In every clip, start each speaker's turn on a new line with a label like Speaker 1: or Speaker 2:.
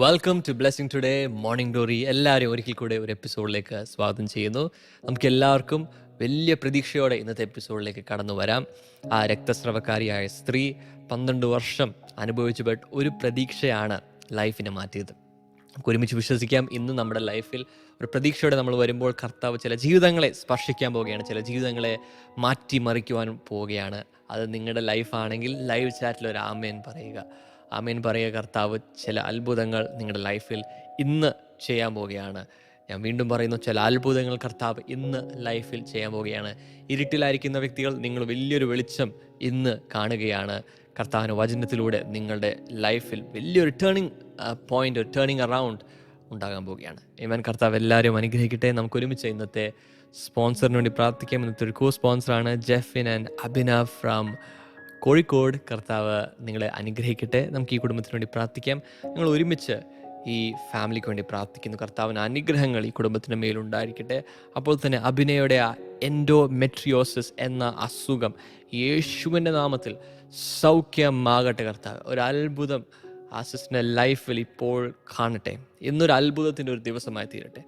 Speaker 1: Welcome to blessing today morning ഡോറി എല്ലാവരെയും ഒരിക്കൽ കൂടെ ഒരു എപ്പിസോഡിലേക്ക് സ്വാഗതം ചെയ്യുന്നു. നമുക്ക് എല്ലാവർക്കും വലിയ പ്രതീക്ഷയോടെ ഇന്നത്തെ എപ്പിസോഡിലേക്ക് കടന്നു വരാം. ആ രക്തസ്രവക്കാരിയായ സ്ത്രീ പന്ത്രണ്ട് വർഷം അനുഭവിച്ചു ബട്ട് ഒരു പ്രതീക്ഷയാണ് ലൈഫിനെ മാറ്റിയത്. നമുക്ക് ഒരുമിച്ച് വിശ്വസിക്കാം ഇന്ന് നമ്മുടെ ലൈഫിൽ ഒരു പ്രതീക്ഷയോടെ നമ്മൾ വരുമ്പോൾ കർത്താവ് ചില ജീവിതങ്ങളെ സ്പർശിക്കാൻ പോവുകയാണ് ചില ജീവിതങ്ങളെ മാറ്റിമറിക്കുവാൻ പോവുകയാണ്. അത് നിങ്ങളുടെ ലൈഫാണെങ്കിൽ ലൈവ് ചാറ്റിൽ ഒരു ആമേൻ പറയുക. ആമേൻ പറയുക കർത്താവ് ചില അത്ഭുതങ്ങൾ നിങ്ങളുടെ ലൈഫിൽ ഇന്ന് ചെയ്യാൻ പോവുകയാണ്. ഞാൻ വീണ്ടും പറയുന്നു ചില അത്ഭുതങ്ങൾ കർത്താവ് ഇന്ന് ലൈഫിൽ ചെയ്യാൻ പോവുകയാണ്. ഇരുട്ടിലായിരിക്കുന്ന വ്യക്തികൾ നിങ്ങൾ വലിയൊരു വെളിച്ചം ഇന്ന് കാണുകയാണ്. കർത്താവിന്റെ വചനത്തിലൂടെ നിങ്ങളുടെ ലൈഫിൽ വലിയൊരു ടേണിംഗ് പോയിന്റ് ഒരു ടേണിംഗ് അറൗണ്ട് ഉണ്ടാകാൻ പോവുകയാണ്. ഇവൻ കർത്താവ് എല്ലാവരും അനുഗ്രഹിക്കട്ടെ. നമുക്ക് ഒരുമിച്ച് ഇന്നത്തെ സ്പോൺസറിന് വേണ്ടി പ്രാർത്ഥിക്കാം. ഇന്നത്തെ ഒരു കോ സ്പോൺസറാണ് ജെഫിൻ ആൻഡ് അഭിനവ് ഫ്രം കോഴിക്കോട് കർത്താവ് നിങ്ങളെ അനുഗ്രഹിക്കട്ടെ. നമുക്ക് ഈ കുടുംബത്തിന് വേണ്ടി പ്രാർത്ഥിക്കാം. ഞങ്ങൾ ഒരുമിച്ച് ഈ ഫാമിലിക്ക് വേണ്ടി പ്രാർത്ഥിക്കുന്നു. കർത്താവിന് അനുഗ്രഹങ്ങൾ ഈ കുടുംബത്തിന് മേലുണ്ടായിരിക്കട്ടെ അപ്പോൾ തന്നെ അഭിനയുടെ ആ എൻഡോമെട്രിയോസിസ് എന്ന അസുഖം യേശുവിന്റെ നാമത്തിൽ സൗഖ്യമാകട്ടെ കർത്താവ്. ഒരു അത്ഭുതം ആ സിസ്റ്ററിന്റെ ലൈഫിൽ ഇപ്പോൾ കാണട്ടെ. എന്നൊരു അത്ഭുതത്തിന്റെ ഒരു ദിവസമായി തീരട്ടെ.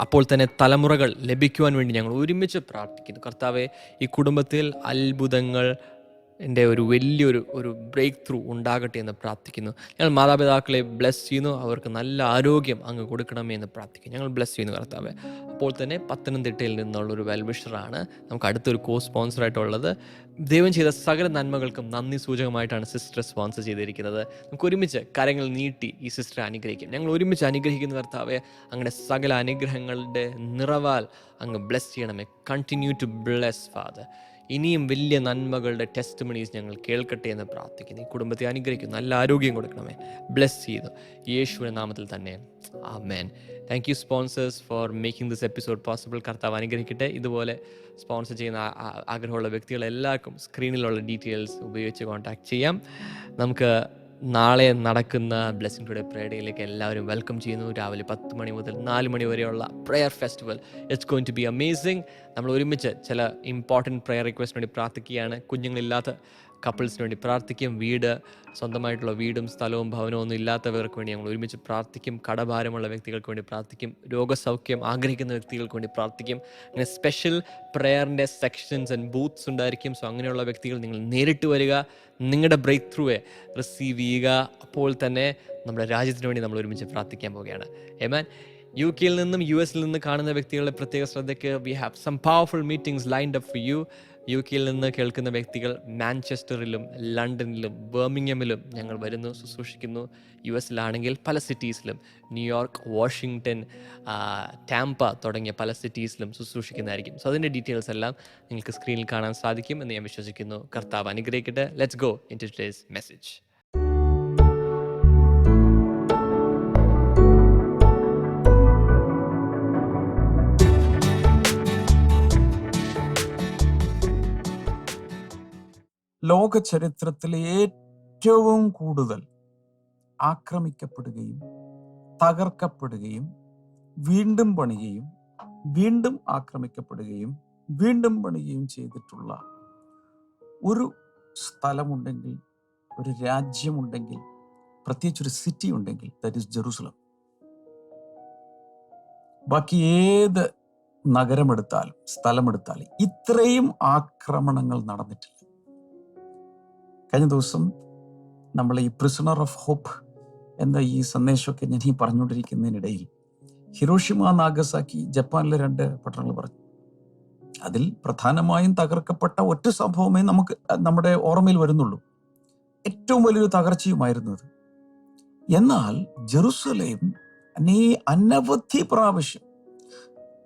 Speaker 1: അപ്പോൾ തന്നെ തലമുറകൾ ലഭിക്കുവാൻ വേണ്ടി ഞങ്ങൾ ഒരുമിച്ച് പ്രാർത്ഥിക്കുന്നു. കർത്താവെ ഈ കുടുംബത്തിൽ അത്ഭുതങ്ങൾ എന്റെ ഒരു വലിയൊരു ഒരു ബ്രേക്ക് ത്രൂ ഉണ്ടാകട്ടെ എന്ന് പ്രാർത്ഥിക്കുന്നു. ഞങ്ങൾ മാതാപിതാക്കളെ ബ്ലെസ് ചെയ്യുന്നു. അവർക്ക് നല്ല ആരോഗ്യം അങ്ങ് കൊടുക്കണമേ എന്ന് പ്രാർത്ഥിക്കുന്നു. ഞങ്ങൾ ബ്ലെസ് ചെയ്യുന്നു കർത്താവെ. അപ്പോൾ തന്നെ പത്തനംതിട്ടയിൽ നിന്നുള്ള ഒരു വെൽവിഷറാണ് നമുക്ക് അടുത്തൊരു കോ സ്പോൺസറായിട്ടുള്ളത് ദൈവം ചെയ്ത സകല നന്മകൾക്കും നന്ദി സൂചകമായിട്ടാണ് സിസ്റ്റർ സ്പോൺസർ ചെയ്തിരിക്കുന്നത്. നമുക്ക് ഒരുമിച്ച് കരങ്ങൾ നീട്ടി ഈ സിസ്റ്ററെ അനുഗ്രഹിക്കും. ഞങ്ങൾ ഒരുമിച്ച് അനുഗ്രഹിക്കുന്ന കർത്താവെ. അങ്ങനെ സകല അനുഗ്രഹങ്ങളുടെ നിറവാൽ അങ്ങ് ബ്ലെസ് ചെയ്യണമേ. കണ്ടിന്യൂ ടു ബ്ലെസ് ഫാദർ ഇനിയും വലിയ നന്മകളുടെ ടെസ്റ്റ് മണീസ് ഞങ്ങൾ കേൾക്കട്ടെ എന്ന് പ്രാർത്ഥിക്കുന്നു. ഈ കുടുംബത്തെ അനുഗ്രഹിക്കുന്നു. നല്ല ആരോഗ്യം കൊടുക്കണമേ. ബ്ലെസ് ചെയ്ത്. യേശുവിന്റെ നാമത്തിൽ തന്നെ. Amen thank you sponsors for making this episode possible കർത്താവ് അനുഗ്രഹിക്കട്ടെ. ഇതുപോലെ സ്പോൺസർ ചെയ്യുന്ന ആഗ്രഹമുള്ള വ്യക്തികളെല്ലാവർക്കും സ്ക്രീനിലുള്ള ഡീറ്റെയിൽസ് ഉപയോഗിച്ച് കോൺടാക്ട് ചെയ്യാം. നമുക്ക് നാളെ നടക്കുന്ന ബ്ലെസ്സിംഗ് ടുഡേ പ്രേഡയിലേക്ക് എല്ലാവരും വെൽക്കം ചെയ്യുന്നു. രാവിലെ പത്ത് മണി മുതൽ നാല് മണി വരെയുള്ള prayer festival it's going to be amazing നമ്മൾ ഒരുമിച്ച് ചില ഇമ്പോർട്ടന്റ് പ്രെയർ റിക്വസ്റ്റിന് വേണ്ടി പ്രാർത്ഥിക്കുകയാണ്. കുഞ്ഞുങ്ങളില്ലാത്ത കപ്പിൾസിന് വേണ്ടി പ്രാർത്ഥിക്കും. വീട് സ്വന്തമായിട്ടുള്ള വീടും സ്ഥലവും ഭവനവും ഒന്നും ഇല്ലാത്തവർക്ക് വേണ്ടി ഞങ്ങൾ ഒരുമിച്ച് പ്രാർത്ഥിക്കും. കടഭാരമുള്ള വ്യക്തികൾക്ക് വേണ്ടി പ്രാർത്ഥിക്കും. രോഗസൗഖ്യം ആഗ്രഹിക്കുന്ന വ്യക്തികൾക്ക് വേണ്ടി പ്രാർത്ഥിക്കും. അങ്ങനെ സ്പെഷ്യൽ പ്രെയറിന്റെ സെക്ഷൻസ് ആൻഡ് ബൂത്ത്സ് ഉണ്ടായിരിക്കും. സോ അങ്ങനെയുള്ള വ്യക്തികൾ നിങ്ങൾ നേരിട്ട് വരിക. നിങ്ങളുടെ ബ്രേക്ക് ത്രൂവെ റിസീവ് ചെയ്യുക. അപ്പോൾ തന്നെ നമ്മുടെ രാജ്യത്തിന് വേണ്ടി നമ്മൾ ഒരുമിച്ച് പ്രാർത്ഥിക്കാൻ പോവുകയാണ്. ഏമാൻ യു കെയിൽ നിന്നും യു എസിൽ നിന്ന് കാണുന്ന വ്യക്തികളുടെ പ്രത്യേക ശ്രദ്ധയ്ക്ക് we have some powerful meetings lined up for you U കെയിൽ നിന്ന് കേൾക്കുന്ന വ്യക്തികൾ മാഞ്ചസ്റ്ററിലും ലണ്ടനിലും ബർമിംഗമിലും ഞങ്ങൾ വരുന്നു ശുശ്രൂഷിക്കുന്നു. യു എസിലാണെങ്കിൽ പല സിറ്റീസിലും ന്യൂയോർക്ക് വാഷിങ്ടൺ ടാമ്പ തുടങ്ങിയ പല സിറ്റീസിലും ശുശ്രൂഷിക്കുന്നതായിരിക്കും. സോ അതിന്റെ ഡീറ്റെയിൽസ് എല്ലാം നിങ്ങൾക്ക് സ്ക്രീനിൽ കാണാൻ സാധിക്കും എന്ന് ഞാൻ വിശ്വസിക്കുന്നു. കർത്താവ് അനുഗ്രഹിക്കട്ടെ. Let's go into today's message
Speaker 2: ലോക ചരിത്രത്തിലെ ഏറ്റവും കൂടുതൽ ആക്രമിക്കപ്പെടുകയും തകർക്കപ്പെടുകയും വീണ്ടും പണിയുകയും വീണ്ടും ആക്രമിക്കപ്പെടുകയും വീണ്ടും പണിയുകയും ചെയ്തിട്ടുള്ള ഒരു സ്ഥലമുണ്ടെങ്കിൽ ഒരു രാജ്യമുണ്ടെങ്കിൽ പ്രത്യേകിച്ച് ഒരു സിറ്റി ഉണ്ടെങ്കിൽ ദറ്റ് ഇസ് ജെറൂസലം ബാക്കി ഏത് നഗരമെടുത്താലും സ്ഥലമെടുത്താലും ഇത്രയും ആക്രമണങ്ങൾ നടന്നിട്ടില്ല. കഴിഞ്ഞ ദിവസം നമ്മൾ ഈ പ്രിസണർ ഓഫ് ഹോപ്പ് എന്ന ഈ സന്ദേശമൊക്കെ ഞാൻ ഈ പറഞ്ഞുകൊണ്ടിരിക്കുന്നതിനിടയിൽ ഹിരോഷിമ നാഗസാക്കി ജപ്പാനിലെ രണ്ട് പട്ടണങ്ങൾ പറഞ്ഞു. അതിൽ പ്രധാനമായും തകർക്കപ്പെട്ട ഒറ്റ സംഭവമേ നമുക്ക് നമ്മുടെ ഓർമ്മയിൽ വരുന്നുള്ളൂ. ഏറ്റവും വലിയൊരു തകർച്ചയുമായിരുന്നു അത്. എന്നാൽ ജെറുസലേം അനേ അനവധി പ്രാവശ്യം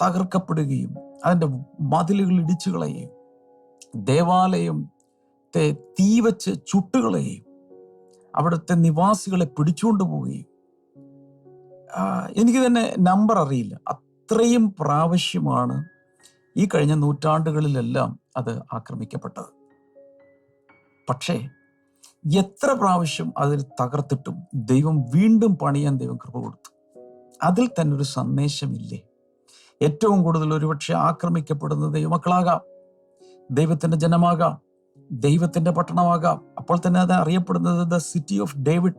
Speaker 2: തകർക്കപ്പെടുകയും അതിന്റെ മതിലുകൾ ഇടിച്ചു കളയുകയും ദേവാലയം ത്തെ തീവച്ച് ചുട്ടുകളെയും അവിടുത്തെ നിവാസികളെ പിടിച്ചുകൊണ്ട് പോവുകയും. എനിക്ക് തന്നെ നമ്പർ അറിയില്ല. അത്രയും പ്രാവശ്യമാണ് ഈ കഴിഞ്ഞ നൂറ്റാണ്ടുകളിലെല്ലാം അത് ആക്രമിക്കപ്പെട്ടത്. പക്ഷേ എത്ര പ്രാവശ്യം അതിൽ തകർത്തിട്ടും ദൈവം വീണ്ടും പണിയാൻ ദൈവം കൃപ കൊടുത്തു. അതിൽ തന്നെ ഒരു സന്ദേശമില്ലേ? ഏറ്റവും കൂടുതൽ ഒരുപക്ഷെ ആക്രമിക്കപ്പെടുന്നത് ദൈവമക്കളാകാം. ദൈവത്തിന്റെ ജനമാകാം. ദൈവത്തിന്റെ പട്ടണമാകാം. അപ്പോൾ തന്നെ അത് അറിയപ്പെടുന്നത് ദ സിറ്റി ഓഫ് ഡേവിഡ്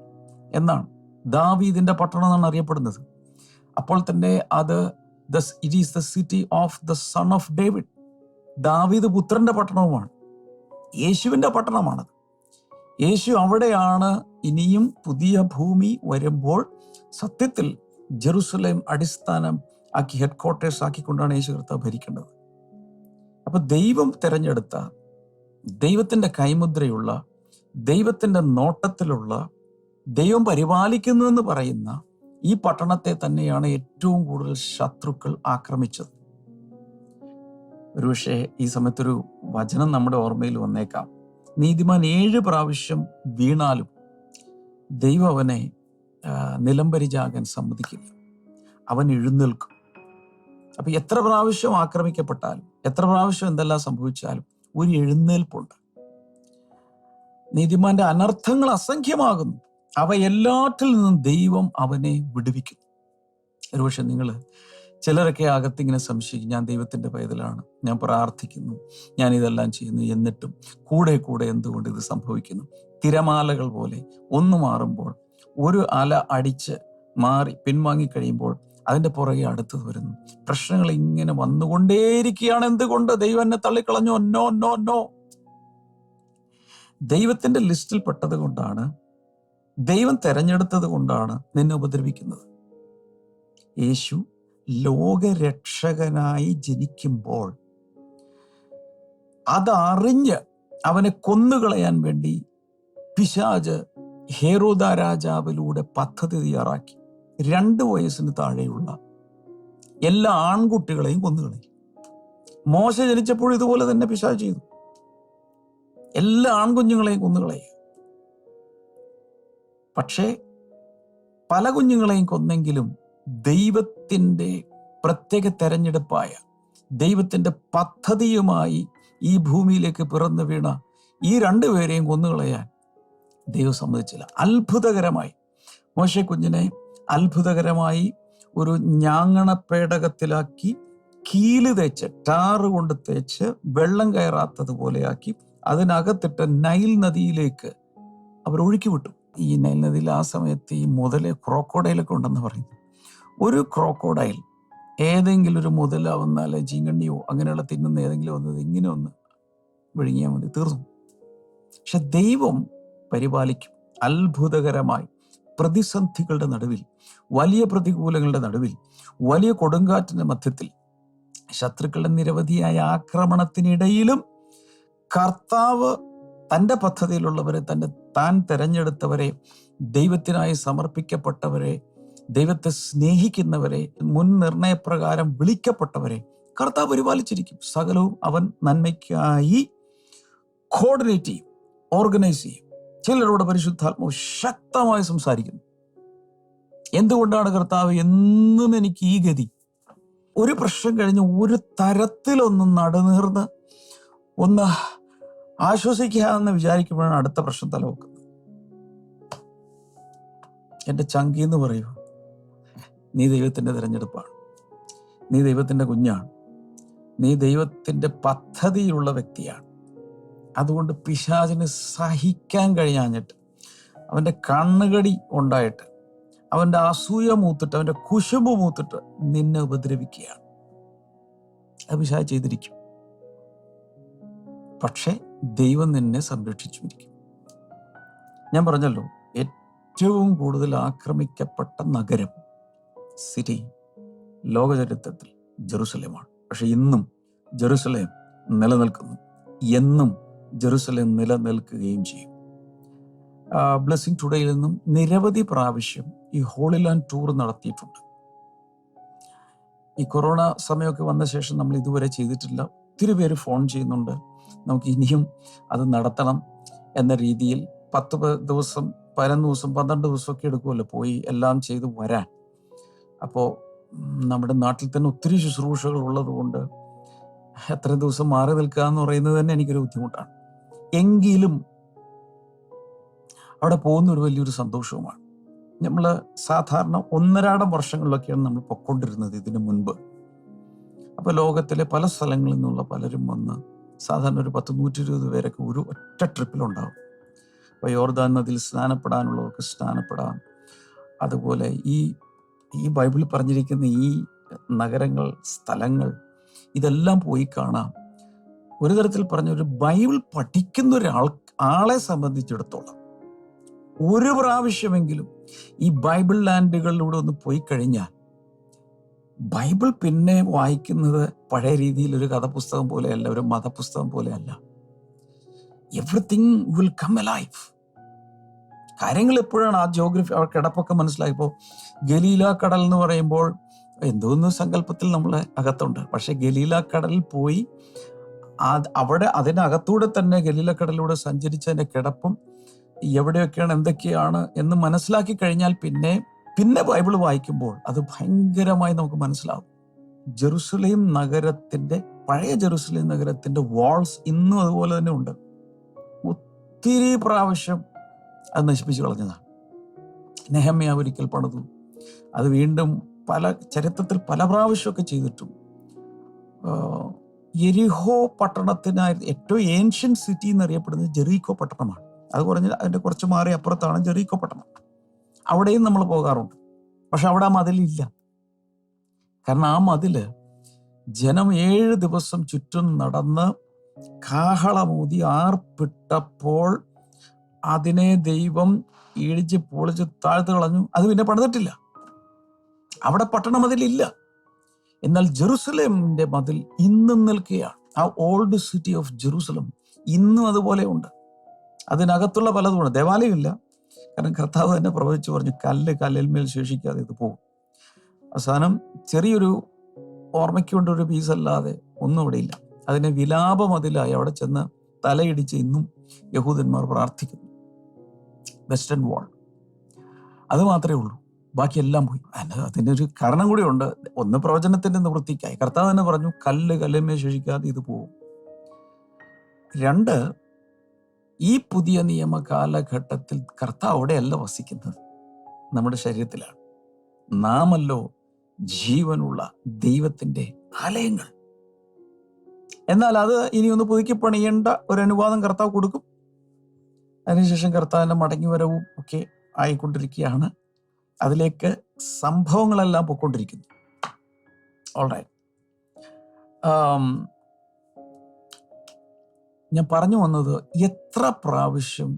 Speaker 2: എന്നാണ്. ദാവീദിന്റെ പട്ടണം എന്നാണ് അറിയപ്പെടുന്നത്. അപ്പോൾ തന്നെ അത് the it is the city of the son of David ദാവീദ് പുത്രന്റെ പട്ടണവുമാണ്. യേശുവിന്റെ പട്ടണമാണത്. യേശു അവിടെയാണ് ഇനിയും പുതിയ ഭൂമി വരുമ്പോൾ സത്യത്തിൽ ജെറുസലേം അടിസ്ഥാനം ആക്കി ഹെഡ് ക്വാർട്ടേഴ്സ് ആക്കിക്കൊണ്ടാണ് യേശു കർത്താവ് ഭരിക്കേണ്ടത്. അപ്പൊ ദൈവം തിരഞ്ഞെടുത്ത ദൈവത്തിന്റെ കൈമുദ്രയുള്ള ദൈവത്തിന്റെ നോട്ടത്തിലുള്ള ദൈവം പരിപാലിക്കുന്നു എന്ന് പറയുന്ന ഈ പട്ടണത്തെ തന്നെയാണ് ഏറ്റവും കൂടുതൽ ശത്രുക്കൾ ആക്രമിച്ചത്. ഒരുപക്ഷെ ഈ സമയത്തൊരു വചനം നമ്മുടെ ഓർമ്മയിൽ വന്നേക്കാം. നീതിമാൻ ഏഴ് പ്രാവശ്യം വീണാലും ദൈവം അവനെ നിലംപരിചാകാൻ സമ്മതിക്കില്ല. അവൻ എഴുന്നേൽക്കും. അപ്പൊ എത്ര പ്രാവശ്യം ആക്രമിക്കപ്പെട്ടാലും എത്ര പ്രാവശ്യം എന്തെല്ലാം സംഭവിച്ചാലും ഒരു എഴുന്നേൽപ്പുണ്ട്. നീതിമാന്റെ അനർത്ഥങ്ങൾ അസംഖ്യമാകുന്നു. അവ എല്ലാറ്റിൽ നിന്നും ദൈവം അവനെ വിടുവിക്കുന്നു. ഒരുപക്ഷെ നിങ്ങൾ ചിലരൊക്കെ അകത്തിങ്ങനെ സംശയിക്കും ഞാൻ ദൈവത്തിന്റെ പൈതലാണ് ഞാൻ പ്രാർത്ഥിക്കുന്നു ഞാൻ ഇതെല്ലാം ചെയ്യുന്നു എന്നിട്ടും കൂടെ കൂടെ എന്തുകൊണ്ട് ഇത് സംഭവിക്കുന്നു? തിരമാലകൾ പോലെ ഒന്ന് മാറുമ്പോൾ ഒരു അല അടിച്ച് മാറി പിൻവാങ്ങി കഴിയുമ്പോൾ അതിന്റെ പുറകെ അടുത്തത് വരുന്നു. പ്രശ്നങ്ങൾ ഇങ്ങനെ വന്നുകൊണ്ടേയിരിക്കുകയാണ്. എന്തുകൊണ്ട്? ദൈവം എന്നെ തള്ളിക്കളഞ്ഞു. No no no. ദൈവത്തിന്റെ ലിസ്റ്റിൽ പെട്ടത് കൊണ്ടാണ് ദൈവം തെരഞ്ഞെടുത്തത് കൊണ്ടാണ് നിന്നെ ഉപദ്രവിക്കുന്നത്. യേശു ലോകരക്ഷകനായി ജനിക്കുമ്പോൾ അതറിഞ്ഞ് അവനെ കൊന്നുകളയാൻ വേണ്ടി പിശാജ് ഹേറോദ രാജാവിലൂടെ പദ്ധതി തയ്യാറാക്കി. രണ്ട് വയസ്സിന് താഴെയുള്ള എല്ലാ ആൺകുട്ടികളെയും കൊന്നുകളയും മോശ ജനിച്ചപ്പോൾ ഇതുപോലെ തന്നെ പിശാ ചെയ്തു. എല്ലാ ആൺകുഞ്ഞുങ്ങളെയും കൊന്നുകളയും പക്ഷേ പല കുഞ്ഞുങ്ങളെയും കൊന്നെങ്കിലും ദൈവത്തിന്റെ പ്രത്യേക തെരഞ്ഞെടുപ്പായ ദൈവത്തിന്റെ പദ്ധതിയുമായി ഈ ഭൂമിയിലേക്ക് പിറന്നു വീണ ഈ രണ്ടുപേരെയും കൊന്നുകളയാൻ ദൈവം സമ്മതിച്ചില്ല. അത്ഭുതകരമായി. മോശ കുഞ്ഞിനെ അത്ഭുതകരമായി ഒരു ഞാങ്ങണ പേടകത്തിലാക്കി കീൽ തേച്ച് ടാറ് കൊണ്ട് തേച്ച് വെള്ളം കയറാത്തതുപോലെയാക്കി അതിനകത്തിട്ട് നൈൽ നദിയിലേക്ക് അവർ ഒഴുക്കി വിട്ടു ഈ നൈൽ നദിയിൽ ആ സമയത്ത് ഈ മുതലെ ക്രോക്കോഡൈലൊക്കെ ഉണ്ടെന്ന് പറയുന്നു. ഒരു ക്രോക്കോഡൈൽ ഏതെങ്കിലും ഒരു മുതലാവുന്നാലെ ജീങ്കണ്ണിയോ അങ്ങനെയുള്ള തിന്നുന്ന ഏതെങ്കിലും വന്നത് ഇങ്ങനെ ഒന്ന് വിഴുങ്ങിയാൽ മതി തീർന്നു. പക്ഷെ ദൈവം പരിപാലിക്കും അത്ഭുതകരമായി. പ്രതിസന്ധികളുടെ നടുവിൽ വലിയ പ്രതികൂലങ്ങളുടെ നടുവിൽ വലിയ കൊടുങ്കാറ്റിന്റെ മധ്യത്തിൽ ശത്രുക്കളുടെ നിരവധിയായ ആക്രമണത്തിനിടയിലും കർത്താവ് തന്റെ പദ്ധതിയിലുള്ളവരെ തന്റെ താൻ തെരഞ്ഞെടുത്തവരെ ദൈവത്തിനായി സമർപ്പിക്കപ്പെട്ടവരെ ദൈവത്തെ സ്നേഹിക്കുന്നവരെ മുൻനിർണയപ്രകാരം വിളിക്കപ്പെട്ടവരെ കർത്താവ് പരിപാലിച്ചിരിക്കും. സകലവും അവൻ നന്മയ്ക്കായി കോർഡിനേറ്റ് ചെയ്യും ഓർഗനൈസ് ചെയ്യും. ചിലരോട് പരിശുദ്ധാത്മാവ് ശക്തമായി സംസാരിക്കുന്നു. എന്തുകൊണ്ടാണ് കർത്താവ് എന്നും എനിക്ക് ഈ ഗതി? ഒരു പ്രശ്നം കഴിഞ്ഞ് ഒരു തരത്തിലൊന്ന് നടുനീർന്ന് ഒന്ന് ആശ്വസിക്കുക എന്ന് വിചാരിക്കുമ്പോഴാണ് അടുത്ത പ്രശ്നം തലവെക്കുന്നത്. എന്റെ ചങ്കി എന്ന് പറയൂ. നീ ദൈവത്തിന്റെ തിരഞ്ഞെടുപ്പാണ്. നീ ദൈവത്തിന്റെ കുഞ്ഞാണ്. നീ ദൈവത്തിന്റെ പദ്ധതിയിലുള്ള വ്യക്തിയാണ്. അതുകൊണ്ട് പിശാചിന് സഹിക്കാൻ കഴിയാഞ്ഞിട്ട് അവന്റെ കണ്ണുകടി ഉണ്ടായിട്ട് അവന്റെ അസൂയ മൂത്തിട്ട് അവന്റെ കുശുമ്പ് മൂത്തിട്ട് നിന്നെ ഉപദ്രവിക്കുകയാണ്. അത് ചെയ്തിരിക്കും. പക്ഷേ ദൈവം നിന്നെ സംരക്ഷിച്ചിരിക്കും ഞാൻ പറഞ്ഞല്ലോ ഏറ്റവും കൂടുതൽ ആക്രമിക്കപ്പെട്ട നഗരം സിറ്റി ലോകചരിത്രത്തിൽ ജെറുസലേമാണ്. പക്ഷെ ഇന്നും ജെറുസലേം നിലനിൽക്കുന്നു. എന്നും ജെറുസലേം നിലനിൽക്കുകയും ചെയ്യും. ബ്ലെസ്സിങ് ടുഡേയിൽ നിന്നും നിരവധി പ്രാവശ്യം ഈ ഹോളി ലാൻഡ് ടൂർ നടത്തിയിട്ടുണ്ട്. ഈ കൊറോണ സമയമൊക്കെ വന്ന ശേഷം നമ്മൾ ഇതുവരെ ചെയ്തിട്ടില്ല. ഒത്തിരി പേര് ഫോൺ ചെയ്യുന്നുണ്ട്. നമുക്ക് ഇനിയും അത് നടത്തണം എന്ന രീതിയിൽ പത്ത് ദിവസം പതിനൊന്ന് ദിവസം പന്ത്രണ്ട് ദിവസമൊക്കെ എടുക്കുമല്ലോ പോയി എല്ലാം ചെയ്ത് വരാൻ. അപ്പോൾ നമ്മുടെ നാട്ടിൽ തന്നെ ഒത്തിരി ശുശ്രൂഷകൾ ഉള്ളതുകൊണ്ട് എത്ര ദിവസം മാറി നിൽക്കുക എന്ന് പറയുന്നത് തന്നെ എനിക്കൊരു ബുദ്ധിമുട്ടാണ്. എങ്കിലും അവിടെ പോകുന്ന ഒരു വലിയൊരു സന്തോഷവുമാണ്. നമ്മൾ സാധാരണ ഒന്നരാടം വർഷങ്ങളിലൊക്കെയാണ് നമ്മൾ പൊക്കൊണ്ടിരുന്നത് ഇതിനു മുൻപ്. അപ്പോൾ ലോകത്തിലെ പല സ്ഥലങ്ങളിൽ നിന്നുള്ള പലരും വന്ന് സാധാരണ ഒരു പത്ത് നൂറ്റി ഇരുപത് പേരൊക്കെ ഒരു ഒറ്റ ട്രിപ്പിലുണ്ടാവും. അപ്പോൾ യോർദാൻ നദിയിൽ സ്നാനപ്പെടാനുള്ളവർക്ക് സ്നാനപ്പെടാം. അതുപോലെ ഈ ഈ ബൈബിളിൽ പറഞ്ഞിരിക്കുന്ന ഈ നഗരങ്ങൾ സ്ഥലങ്ങൾ ഇതെല്ലാം പോയി കാണാം. ഒരു തരത്തിൽ പറഞ്ഞ ഒരു ബൈബിൾ പഠിക്കുന്ന ഒരാൾ ആളെ സംബന്ധിച്ചിടത്തോളം ഒരു പ്രാവശ്യമെങ്കിലും ഈ ബൈബിൾ ലാൻഡുകളിലൂടെ ഒന്ന് പോയി കഴിഞ്ഞാൽ ബൈബിൾ പിന്നെ വായിക്കുന്നത് പഴയ രീതിയിൽ ഒരു കഥപുസ്തകം പോലെയല്ല ഒരു മതപുസ്തകം പോലെയല്ല. Everything will come a life കാര്യങ്ങൾ എപ്പോഴാണ് ആ ജോഗ്രഫി അവർക്ക് കിടപ്പൊക്കെ മനസ്സിലായപ്പോൾ ഗലീല കടൽ എന്ന് പറയുമ്പോൾ എന്തോന്ന് സങ്കല്പത്തിൽ നമ്മളെ അകത്തുണ്ട്. പക്ഷെ ഗലീല കടലിൽ പോയി അവിടെ അതിനകത്തൂടെ തന്നെ ഗലീലക്കടലിലൂടെ സഞ്ചരിച്ചതിന്റെ കിടപ്പും എവിടെയൊക്കെയാണ് എന്തൊക്കെയാണ് എന്ന് മനസ്സിലാക്കി കഴിഞ്ഞാൽ പിന്നെ പിന്നെ ബൈബിൾ വായിക്കുമ്പോൾ അത് ഭയങ്കരമായി നമുക്ക് മനസ്സിലാവും. ജെറുസലേം നഗരത്തിന്റെ പഴയ ജെറുസലേം നഗരത്തിന്റെ വാൾസ് ഇന്നും അതുപോലെ തന്നെ ഉണ്ട്. ഒത്തിരി പ്രാവശ്യം അത് നശിപ്പിച്ചു കളഞ്ഞതാണ്. നെഹമ്മയ ഒരിക്കൽ പണിതു. അത് വീണ്ടും പല ചരിത്രത്തിൽ പല പ്രാവശ്യമൊക്കെ ചെയ്തിട്ടും. ആഹ് പട്ടണത്തിനായിരുന്നു പട്ടണത്തിനായി ഏറ്റവും ഏൻഷ്യൻ സിറ്റി എന്നറിയപ്പെടുന്നത് ജെറീക്കോ പട്ടണമാണ്. അത് കുറഞ്ഞ് അതിന്റെ കുറച്ച് മാറി അപ്പുറത്താണ് ജെറീക്കോ പട്ടണം. അവിടെയും നമ്മൾ പോകാറുണ്ട്. പക്ഷെ അവിടെ ആ മതിലില്ല കാരണം ആ മതിൽ ജനം ഏഴ് ദിവസം ചുറ്റും നടന്ന് കാഹളമൂതി ആർപ്പിട്ടപ്പോൾ അതിനെ ദൈവം ഇടിച്ച് പൊളിച്ച് താഴ്ത്തു കളഞ്ഞു. അത് പിന്നെ പണിതിട്ടില്ല. അവിടെ പട്ടണം മതിലില്ല എന്നാൽ ജെറുസലേമിന്റെ മതിൽ ഇന്നും നിൽക്കുകയാണ്. ആ ഓൾഡ് സിറ്റി ഓഫ് ജെറുസലം ഇന്നും അതുപോലെ ഉണ്ട്. അതിനകത്തുള്ള പലതുമാണ്. ദേവാലയമില്ല. കാരണം കർത്താവ് തന്നെ പ്രവചിച്ചു പറഞ്ഞു കല്ല് കല്ലിന്മേൽ ശേഷിക്കാതെ ഇത് പോകും. അവസാനം ചെറിയൊരു ഓർമ്മയ്ക്ക് കൊണ്ടൊരു ഒരു പീസ് അല്ലാതെ ഒന്നും അവിടെ ഇല്ല. അതിനെ വിലാപ മതിലായി അവിടെ ചെന്ന് തലയിടിച്ച് ഇന്നും യഹൂദന്മാർ പ്രാർത്ഥിക്കുന്നു. വെസ്റ്റേൺ വാൾ അത് മാത്രമേ ഉള്ളൂ. ബാക്കിയെല്ലാം പോയി. അതിന് ഒരു കാരണം കൂടി ഉണ്ട്. ഒന്ന് പ്രവചനത്തിന്റെ നിവൃത്തിക്കായി. കർത്താവ് തന്നെ പറഞ്ഞു കല്ല് കല്ലുമേ ശേഷിക്കാതെ ഇത് പോവും. രണ്ട് ഈ പുതിയ നിയമ കാലഘട്ടത്തിൽ കർത്താവ് അവിടെയല്ല വസിക്കുന്നത്. നമ്മുടെ ശരീരത്തിലാണ്. നാമല്ലോ ജീവനുള്ള ദൈവത്തിന്റെ ആലയങ്ങൾ. എന്നാൽ അത് ഇനി ഒന്ന് പുതുക്കി പണിയേണ്ട ഒരു അനുവാദം കർത്താവ് കൊടുക്കും. അതിനുശേഷം കർത്താവിന്റെ മടങ്ങി വരവും ഒക്കെ ആയിക്കൊണ്ടിരിക്കുകയാണ്. അതിലേക്ക് സംഭവങ്ങളെല്ലാം പൊയ്ക്കൊണ്ടിരിക്കുന്നു. ഓൾറൈറ്റ് ഞാൻ പറഞ്ഞു വന്നത് എത്ര പ്രാവശ്യം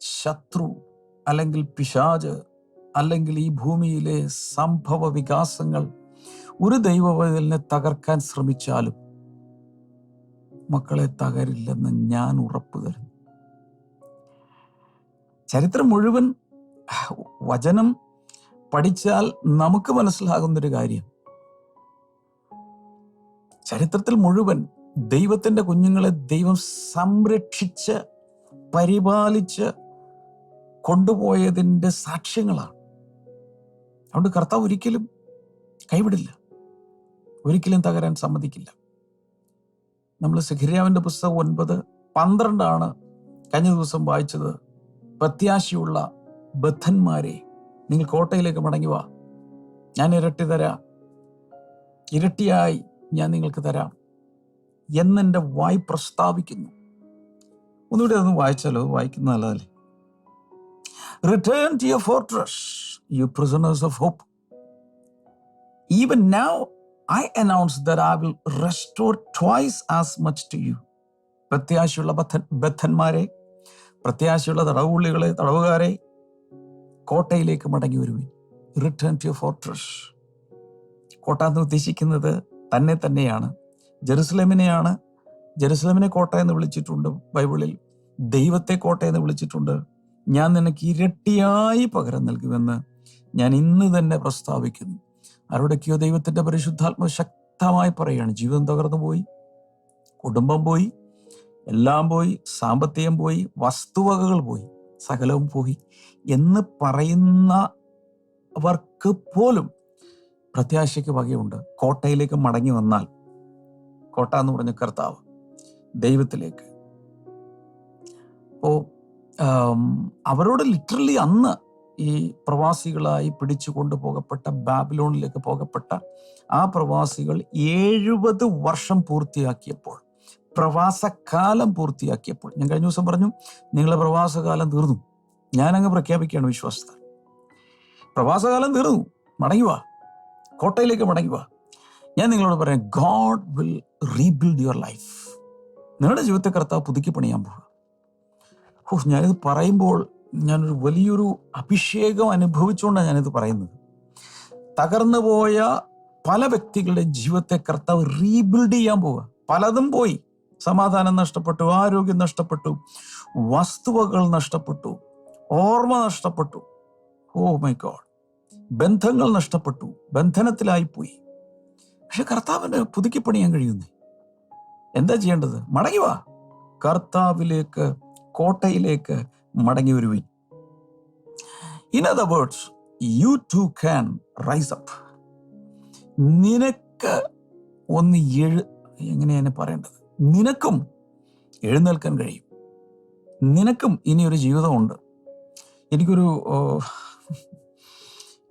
Speaker 2: ശത്രു അല്ലെങ്കിൽ പിശാജ് അല്ലെങ്കിൽ ഈ ഭൂമിയിലെ സംഭവ വികാസങ്ങൾ ഒരു ദൈവവേദലിനെ തകർക്കാൻ ശ്രമിച്ചാലും മക്കളെ തകരില്ലെന്ന് ഞാൻ ഉറപ്പ് തരുന്നു. ചരിത്രം മുഴുവൻ വചനം പഠിച്ചാൽ നമുക്ക് മനസ്സിലാകുന്നൊരു കാര്യം. ചരിത്രത്തിൽ മുഴുവൻ ദൈവത്തിന്റെ കുഞ്ഞുങ്ങളെ ദൈവം സംരക്ഷിച്ച് പരിപാലിച്ച് കൊണ്ടുപോയതിന്റെ സാക്ഷ്യങ്ങളാണ്. അതുകൊണ്ട് കർത്താവ് ഒരിക്കലും കൈവിടില്ല. ഒരിക്കലും തകരാൻ സമ്മതിക്കില്ല. നമ്മൾ സിഖിരിയാവിന്റെ പുസ്തകം ഒൻപത് പന്ത്രണ്ടാണ് കഴിഞ്ഞ ദിവസം വായിച്ചത്. പ്രത്യാശയുള്ള ബദ്ധന്മാരെ നിങ്ങൾ കോട്ടയിലേക്ക് മടങ്ങി വാ. ഞാൻ ഇരട്ടി തരാം. ഇരട്ടിയായി ഞാൻ നിങ്ങൾക്ക് തരാം എന്നെന്റെ വായി പ്രസ്താവിക്കുന്നു. ഒന്നുകൂടി അതൊന്ന് വായിച്ചാലോ? വായിക്കുന്ന നല്ലതല്ലേ? Return to your fortress you prisoners of hope even now I announce that I will restore twice as much to you പ്രത്യാശയുള്ള ബദ്ധന്മാരെ പ്രത്യാശയുള്ള തടവുള്ളികളെ തടവുകാരെ കോട്ടയിലേക്ക് മടങ്ങി വരുവിൻ. റിട്ടേൺ ടു ഫോർട്രസ് കോട്ട എന്ന് ഉദ്ദേശിക്കുന്നത് തന്നെ തന്നെയാണ്. ജെറുസലേമിനെയാണ്. ജെറുസലേമിനെ കോട്ട എന്ന് വിളിച്ചിട്ടുണ്ട്. ബൈബിളിൽ ദൈവത്തെ കോട്ട എന്ന് വിളിച്ചിട്ടുണ്ട്. ഞാൻ നിനക്ക് ഇരട്ടിയായി പകരം നൽകുമെന്ന് ഞാൻ ഇന്ന് തന്നെ പ്രസ്താവിക്കുന്നു. ആരുടെയൊക്കെയോ ദൈവത്തിന്റെ പരിശുദ്ധാത്മ ശക്തമായി പറയുകയാണ് ജീവിതം തകർന്നു പോയി. കുടുംബം പോയി. എല്ലാം പോയി. സാമ്പത്തികം പോയി. വസ്തുവകകൾ പോയി. സകലവും പോയി. എന്ന് പറയുന്നവർക്ക് പോലും പ്രത്യാശയ്ക്ക് വകയുണ്ട്. കോട്ടയിലേക്ക് മടങ്ങി വന്നാൽ കോട്ട എന്ന് പറഞ്ഞ കർത്താവ് ദൈവത്തിലേക്ക്. അപ്പോ അവരോട് ലിറ്ററലി അന്ന് ഈ പ്രവാസികളായി പിടിച്ചു കൊണ്ടുപോകപ്പെട്ട ബാബിലോണിലേക്ക് പോകപ്പെട്ട ആ പ്രവാസികൾ എഴുപത് വർഷം പൂർത്തിയാക്കിയപ്പോൾ പ്രവാസകാലം പൂർത്തിയാക്കിയപ്പോൾ ഞാൻ കഴിഞ്ഞ ദിവസം പറഞ്ഞു നിങ്ങളെ പ്രവാസകാലം തീർന്നു. ഞാനങ്ങ് പ്രഖ്യാപിക്കുകയാണ് വിശ്വാസത്തെ പ്രവാസകാലം തീർന്നു. മടങ്ങി വാ. കോട്ടയിലേക്ക് മടങ്ങി വാ. ഞാൻ നിങ്ങളോട് പറയാം God will rebuild your life നിങ്ങളുടെ ജീവിതത്തെ കർത്താവ് പുതുക്കി പണിയാൻ പോവുക. ഓ ഞാനിത് പറയുമ്പോൾ ഞാനൊരു വലിയൊരു അഭിഷേകം അനുഭവിച്ചുകൊണ്ടാണ് ഞാനിത് പറയുന്നത്. തകർന്നു പോയ പല വ്യക്തികളുടെ ജീവിതത്തെ കർത്താവ് റീബിൽഡ് ചെയ്യാൻ പോവുക. പലതും പോയി. സമാധാനം നഷ്ടപ്പെട്ടു ആരോഗ്യം നഷ്ടപ്പെട്ടു വസ്തുവകൾ നഷ്ടപ്പെട്ടു. ഓർമ്മ നഷ്ടപ്പെട്ടു. Oh my God. ബന്ധങ്ങൾ നഷ്ടപ്പെട്ടു. ബന്ധനത്തിലായിപ്പോയി. പക്ഷെ കർത്താവിന് പുതുക്കി പണിയാൻ കഴിയുന്നേ? എന്താ ചെയ്യേണ്ടത്? മടങ്ങി വാ. കർത്താവിലേക്ക് കോട്ടയിലേക്ക് മടങ്ങി വരുവിൻ. In other words you too can rise up നിനക്ക് ഒന്ന് എഴു എങ്ങനെയാണ് പറയേണ്ടത്? നിനക്കും എഴുന്നേൽക്കാൻ കഴിയും. നിനക്കും ഇനിയൊരു ജീവിതമുണ്ട്. എനിക്കൊരു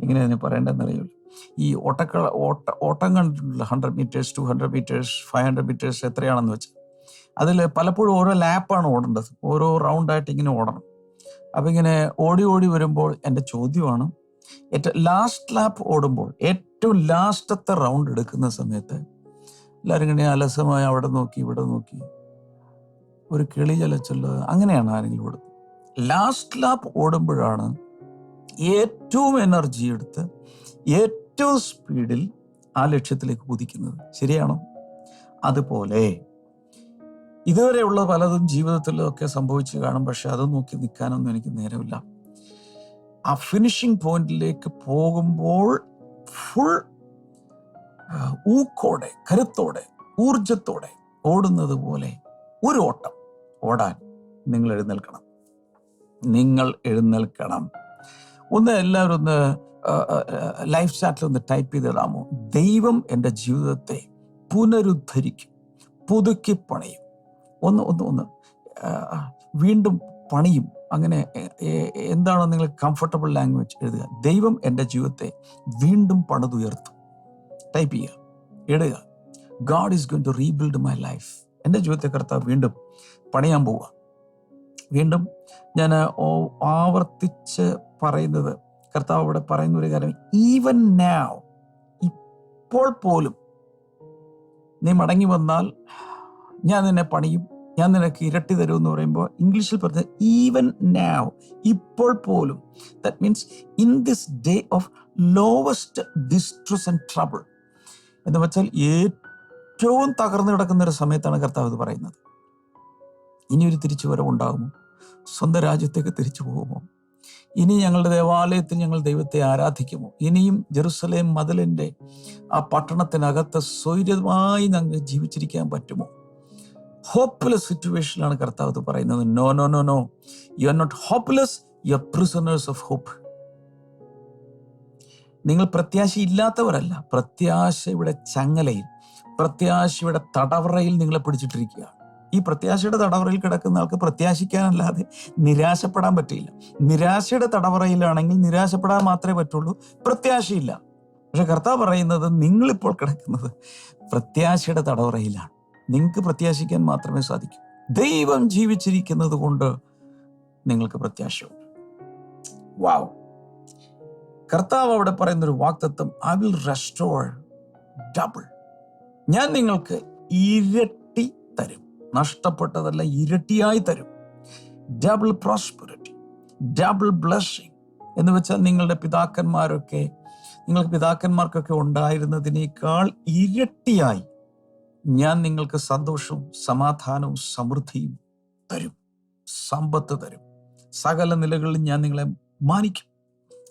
Speaker 2: എങ്ങനെയാണ് എങ്ങനെ അതിനെ പറയേണ്ടതെന്ന് അറിയില്ല. ഈ ഓട്ടക്കള ഓട്ട ഓട്ടം കണ്ടിട്ടുള്ള hundred meters two hundred meters five hundred meters എത്രയാണെന്ന് വെച്ചാൽ അതിൽ പലപ്പോഴും ഓരോ ലാപ്പാണ് ഓടേണ്ടത്. ഓരോ റൗണ്ടായിട്ട് ഇങ്ങനെ ഓടണം. അപ്പം ഇങ്ങനെ ഓടി ഓടി വരുമ്പോൾ എന്റെ ചോദ്യമാണ് ഏറ്റവും ലാസ്റ്റ് ലാപ്പ് ഓടുമ്പോൾ ഏറ്റവും ലാസ്റ്റത്തെ റൗണ്ട് എടുക്കുന്ന സമയത്ത് എല്ലാവരും ഇങ്ങനെ അലസമായി അവിടെ നോക്കി ഇവിടെ നോക്കി ഒരു കിളി ചലച്ചുള്ള അങ്ങനെയാണ് ആരെങ്കിലും ഓടുന്നത്? ലാസ്റ്റ് ലാപ്പ് ഓടുമ്പോഴാണ് ഏറ്റവും എനർജി എടുത്ത് ഏറ്റവും സ്പീഡിൽ ആ ലക്ഷ്യത്തിലേക്ക് കുതിക്കുന്നത്. ശരിയാണോ? അതുപോലെ ഇതുവരെയുള്ള പലതും ജീവിതത്തിലൊക്കെ സംഭവിച്ചു കാണും പക്ഷെ അത് നോക്കി നിൽക്കാനൊന്നും എനിക്ക് നേരമില്ല. ആ ഫിനിഷിംഗ് പോയിന്റിലേക്ക് പോകുമ്പോൾ ഫുൾ ഊക്കോടെ കരുത്തോടെ ഊർജത്തോടെ ഓടുന്നത് പോലെ ഒരു ഓട്ടം ഓടാൻ നിങ്ങൾ എഴുന്നേൽക്കണം. നിങ്ങൾ എഴുന്നേൽക്കണം. ഒന്ന് എല്ലാവരും ഒന്ന് ലൈഫ് ചാറ്റിൽ ഒന്ന് ടൈപ്പ് ചെയ്തിടാമോ ദൈവം എന്റെ ജീവിതത്തെ പുനരുദ്ധരിക്കും പുതുക്കി പണിയും. ഒന്ന് ഒന്ന് ഒന്ന് വീണ്ടും പണിയും. അങ്ങനെ എന്താണോ നിങ്ങൾ കംഫർട്ടബിൾ ലാംഗ്വേജ് എഴുതുക. ദൈവം എന്റെ ജീവിതത്തെ വീണ്ടും പണിതുയർത്തും. ടൈപ്പ് ചെയ്യുക. ഇടുക. God is going to rebuild my life എന്റെ ജീവിതത്തെ കർത്താവ് വീണ്ടും പണിയാൻ പോവുക. വീണ്ടും ഞാൻ ആവർത്തിച്ച് പറയുന്നത് കർത്താവ് അവിടെ പറയുന്ന ഒരു കാര്യം. ഈവൻ നാവ് ഇപ്പോൾ പോലും നീ മടങ്ങി വന്നാൽ ഞാൻ നിന്നെ പണിയും ഞാൻ നിനക്ക് ഇരട്ടി തരും എന്ന് പറയുമ്പോൾ ഇംഗ്ലീഷിൽ പറഞ്ഞ ഈവൻ നാവ് ഇപ്പോൾ പോലും. That means in this day of lowest distress and trouble എന്ന് വെച്ചാൽ ഏറ്റവും തകർന്നു കിടക്കുന്ന ഒരു സമയത്താണ് കർത്താവ് ഇത് പറയുന്നത്. ഇനി തിരിച്ചുവരവുണ്ടാകുമോ? തിരിച്ചു വരവുണ്ടാകുമോ സ്വന്തം രാജ്യത്തേക്ക് തിരിച്ചു പോകുമോ? ഇനി ഞങ്ങളുടെ ദേവാലയത്തിൽ ഞങ്ങൾ ദൈവത്തെ ആരാധിക്കുമോ? ഇനിയും ജെറുസലേം മതിലിന്റെ ആ പട്ടണത്തിനകത്ത് സ്വൈര്യമായി ഞങ്ങൾ ജീവിച്ചിരിക്കാൻ പറ്റുമോ? ഹോപ്പ്ലെസ് സിറ്റുവേഷനിലാണ് കർത്താവ് ഇത് പറയുന്നത്. No no no no you are not hopeless you are prisoners of hope നിങ്ങൾ പ്രത്യാശയില്ലാത്തവരല്ല പ്രത്യാശയുടെ ചങ്ങലയിൽ പ്രത്യാശയുടെ തടവറയിൽ നിങ്ങളെ പിടിച്ചിട്ടിരിക്കുക ഈ പ്രത്യാശയുടെ തടവറയിൽ കിടക്കുന്ന ആൾക്ക് പ്രത്യാശിക്കാനല്ലാതെ നിരാശപ്പെടാൻ പറ്റില്ല നിരാശയുടെ തടവറയിലാണെങ്കിൽ നിരാശപ്പെടാൻ മാത്രമേ പറ്റുള്ളൂ. പ്രത്യാശയില്ല. പക്ഷെ കർത്താവ് പറയുന്നത് നിങ്ങളിപ്പോൾ കിടക്കുന്നത് പ്രത്യാശയുടെ തടവറയിലാണ്. നിങ്ങൾക്ക് പ്രത്യാശിക്കാൻ മാത്രമേ സാധിക്കൂ. ദൈവം ജീവിച്ചിരിക്കുന്നത് കൊണ്ട് നിങ്ങൾക്ക് പ്രത്യാശയുണ്ട്. വാവ് കർത്താവ് അവിടെ പറയുന്ന ഒരു വാക്തത്വം ഐ വിൽ റെസ്റ്റോർ ഡബിൾ ഞാൻ നിങ്ങൾക്ക് ഇരട്ടി തരും. നഷ്ടപ്പെട്ടതല്ല ഇരട്ടിയായി തരും. ഡബിൾ പ്രോസ്പെറിറ്റി ഡബിൾ ബ്ലസ്സിങ് എന്ന് വെച്ചാൽ നിങ്ങളുടെ പിതാക്കന്മാരൊക്കെ നിങ്ങൾക്ക് പിതാക്കന്മാർക്കൊക്കെ ഉണ്ടായിരുന്നതിനേക്കാൾ ഇരട്ടിയായി ഞാൻ നിങ്ങൾക്ക് സന്തോഷവും സമാധാനവും സമൃദ്ധിയും തരും. സമ്പത്ത് തരും. സകല നിലകളിലും ഞാൻ നിങ്ങളെ മാനിക്കും.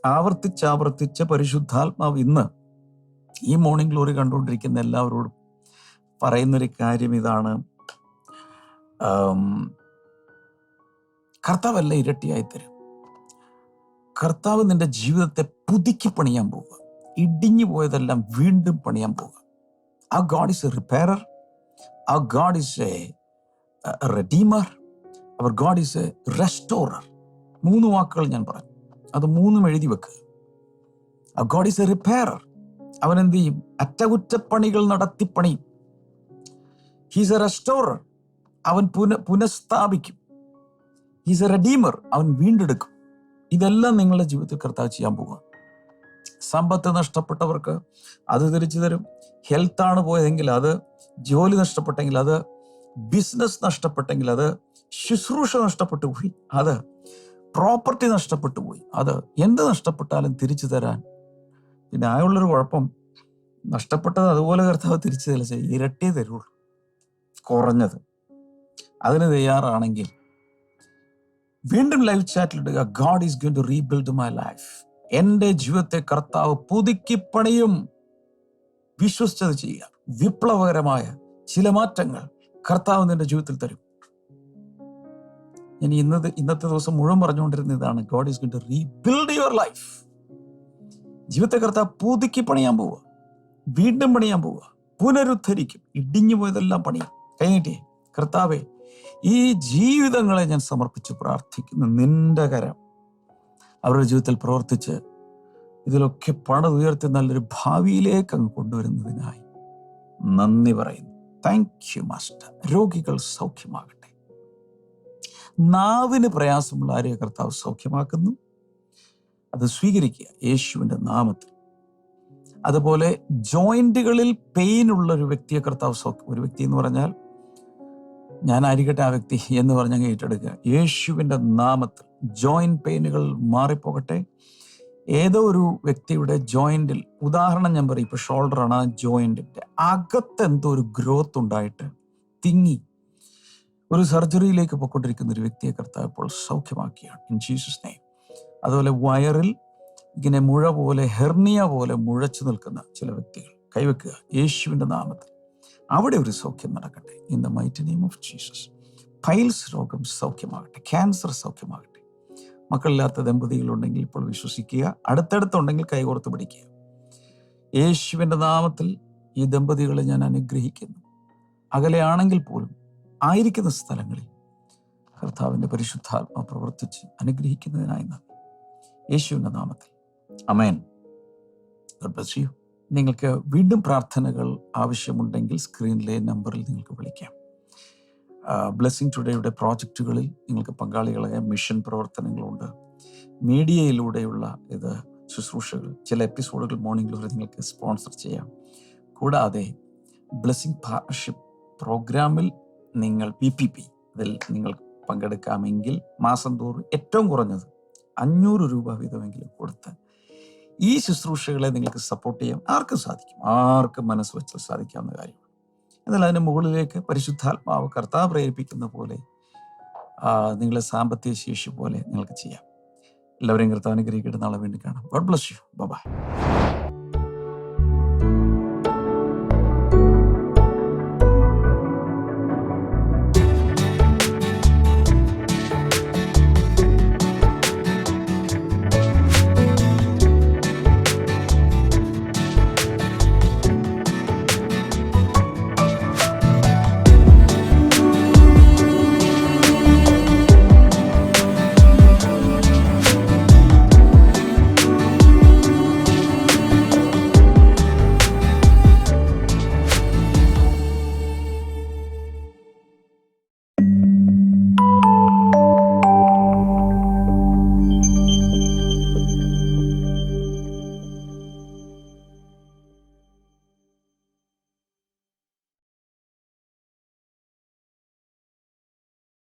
Speaker 2: ആവർത്തിച്ചാവർത്തിച്ച് പരിശുദ്ധാത്മാവ് ഇന്ന് ഈ മോർണിംഗ് ഗ്ലോറി കണ്ടുകൊണ്ടിരിക്കുന്ന എല്ലാവരോടും പറയുന്നൊരു കാര്യം ഇതാണ്. കർത്താവല്ല ഇരട്ടിയായി തരും കർത്താവ് നിന്റെ ജീവിതത്തെ പുതുക്കി പണിയാൻ പോവുക. ഇടിഞ്ഞു പോയതെല്ലാം വീണ്ടും പണിയാൻ പോവുക. ആ ഗാഡ് ഇസ് എ റിപ്പയറർ. ആ God is a redeemer. Our God is a restorer. മൂന്ന് വാക്കുകൾ ഞാൻ പറഞ്ഞു. അത് മൂന്നും എഴുതി വെക്കുക ആ ഗോഡ് ഈസ് എ റിപ്പയറർ. അവൻ എന്ത് ചെയ്യും? അറ്റകുറ്റപ്പണികൾ നടത്തി പണിയും. ഹീസ് എ റെസ്റ്റോറർ അവൻ പുന പുനഃസ്ഥാപിക്കും. ഈസ് എ റെഡീമർ അവൻ വീണ്ടെടുക്കും. ഇതെല്ലാം നിങ്ങളുടെ ജീവിതത്തിൽ കർത്താവ് ചെയ്യാൻ പോവുക. സമ്പത്ത് നഷ്ടപ്പെട്ടവർക്ക് അത് തിരിച്ചു തരും. ഹെൽത്താണ് പോയതെങ്കിൽ അത് ജോലി നഷ്ടപ്പെട്ടെങ്കിൽ അത് ബിസിനസ് നഷ്ടപ്പെട്ടെങ്കിൽ അത് ശുശ്രൂഷ നഷ്ടപ്പെട്ടു പോയി അത് പ്രോപ്പർട്ടി നഷ്ടപ്പെട്ടു പോയി അത് എന്ത് നഷ്ടപ്പെട്ടാലും തിരിച്ചു തരാൻ. പിന്നെ ആയുള്ളൊരു കുഴപ്പം നഷ്ടപ്പെട്ടത് അതുപോലെ കർത്താവ് തിരിച്ചു തരില്ല ഇരട്ടി തരുള്ളൂ. കുറഞ്ഞത്. അതിന് തയ്യാറാണെങ്കിൽ വീണ്ടും live ചാറ്റിലിടുക God is going to rebuild my life എന്റെ ജീവിതത്തെ കർത്താവ് പുതുക്കി പണിയും. വിശ്വസിച്ചത് ചെയ്യുക. വിപ്ലവകരമായ ചില മാറ്റങ്ങൾ കർത്താവ് നിന്റെ ജീവിതത്തിൽ തരും. ഞാൻ ഇന്നത് ഇന്നത്തെ ദിവസം മുഴുവൻ പറഞ്ഞുകൊണ്ടിരുന്ന ഇതാണ് God is going to rebuild your life ജീവിതത്തെ കർത്താവ് പുതുക്കി പണിയാൻ പോവുക. വീണ്ടും പണിയാൻ പോവുക. പുനരുദ്ധരിക്കും. ഇടിഞ്ഞു പോയതെല്ലാം പണിയും. കഴിഞ്ഞിട്ടേ കർത്താവെ ഈ ജീവിതങ്ങളെ ഞാൻ സമർപ്പിച്ച് പ്രാർത്ഥിക്കുന്നു. നിന്റെ കരം അവരുടെ ജീവിതത്തിൽ പ്രവർത്തിച്ച് ഇതിലൊക്കെ പണിതുയർത്തി നല്ലൊരു ഭാവിയിലേക്ക് അങ്ങ് കൊണ്ടുവരുന്നതിനായി നന്ദി പറയുന്നു. താങ്ക് യു മാസ്റ്റർ രോഗികൾ സൗഖ്യമാകട്ടെ. നാവിന് പ്രയാസമുള്ള ആരെയ കർത്താവ് സൗഖ്യമാക്കുന്നു? അത് സ്വീകരിക്കുക. യേശുവിന്റെ നാമത്തിൽ. അതുപോലെ ജോയിന്റുകളിൽ പെയിൻ ഉള്ള ഒരു വ്യക്തിയെ കർത്താവ് സൗഖ്യം ഒരു വ്യക്തി എന്ന് പറഞ്ഞാൽ ഞാൻ ആയിരിക്കട്ടെ ആ വ്യക്തി എന്ന് പറഞ്ഞങ്ങ് ഏറ്റെടുക്കുക. യേശുവിന്റെ നാമത്തിൽ ജോയിന്റ് പെയിനുകൾ മാറിപ്പോകട്ടെ. ഏതോ ഒരു വ്യക്തിയുടെ ജോയിന്റിൽ ഉദാഹരണം ഞാൻ പറയും ഇപ്പോൾ ഷോൾഡറാണ് ആ ജോയിന്റിന്റെ അകത്ത് എന്തോ ഒരു ഗ്രോത്ത് ഉണ്ടായിട്ട് തിങ്ങി ഒരു സർജറിയിലേക്ക് പോയിക്കൊണ്ടിരിക്കുന്ന ഒരു വ്യക്തിയെ കർത്താവ് ഇപ്പോൾ സൗഖ്യമാക്കിയാണ്. ഇൻ ജീസസ് നെയ്മ് അതുപോലെ വയറിൽ ഇങ്ങനെ മുഴ പോലെ ഹെർണിയ പോലെ മുഴച്ചു നിൽക്കുന്ന ചില വ്യക്തികൾ കൈവെക്കുക. യേശുവിന്റെ നാമത്തിൽ. അവിടെ ഒരു സൗഖ്യം നടക്കട്ടെ. In the mighty name of Jesus files രോഗം സൗഖ്യമാകട്ടെ. ക്യാൻസർ സൗഖ്യമാകട്ടെ. മക്കളില്ലാത്ത ദമ്പതികളുണ്ടെങ്കിൽ ഇപ്പോൾ വിശ്വസിക്കുക. അടുത്തടുത്തുണ്ടെങ്കിൽ കൈകോർത്ത് പിടിക്കുക. യേശുവിന്റെ നാമത്തിൽ ഈ ദമ്പതികളെ ഞാൻ അനുഗ്രഹിക്കുന്നു. അകലെയാണെങ്കിൽ പോലും ആയിരിക്കുന്ന സ്ഥലങ്ങളിൽ കർത്താവിന്റെ പരിശുദ്ധാത്മ പ്രവർത്തിച്ച് അനുഗ്രഹിക്കുന്നതിനായി നന്ദി. യേശുവിന്റെ നാമത്തിൽ. അമേൻ ഗഡ് you. നിങ്ങൾക്ക് വീണ്ടും പ്രാർത്ഥനകൾ ആവശ്യമുണ്ടെങ്കിൽ സ്ക്രീനിലെ നമ്പറിൽ നിങ്ങൾക്ക് വിളിക്കാം. ബ്ലെസ്സിങ് ടുഡേയുടെ പ്രോജക്റ്റുകളിൽ നിങ്ങൾക്ക് പങ്കാളികളായ മിഷൻ പ്രവർത്തനങ്ങളുണ്ട്. മീഡിയയിലൂടെയുള്ള ഇത് ശുശ്രൂഷകൾ. ചില എപ്പിസോഡുകൾ മോർണിംഗ് ഗ്ലോറി നിങ്ങൾക്ക് സ്പോൺസർ ചെയ്യാം. കൂടാതെ ബ്ലെസ്സിങ് പാർട്ണർഷിപ്പ് പ്രോഗ്രാമിൽ നിങ്ങൾ പി പി പി ഇതിൽ നിങ്ങൾ പങ്കെടുക്കാമെങ്കിൽ മാസം തോറും ഏറ്റവും കുറഞ്ഞത് അഞ്ഞൂറ് രൂപ വീതമെങ്കിലും കൊടുത്ത് ഈ ശുശ്രൂഷകളെ നിങ്ങൾക്ക് സപ്പോർട്ട് ചെയ്യാൻ ആർക്കും സാധിക്കും. ആർക്കും മനസ്സ് വെച്ചാൽ സാധിക്കാവുന്ന കാര്യമാണ് എന്നാൽ അതിന് മുകളിലേക്ക് പരിശുദ്ധാത്മാവ് കർത്താവ് പ്രേരിപ്പിക്കുന്ന പോലെ നിങ്ങളെ സാമ്പത്തിക ശേഷി പോലെ നിങ്ങൾക്ക് ചെയ്യാം. എല്ലാവരെയും കർത്താവിനെ ഗ്രഹിക്കട്ടെ നാളെ വീണ്ടും കാണാം. God bless you by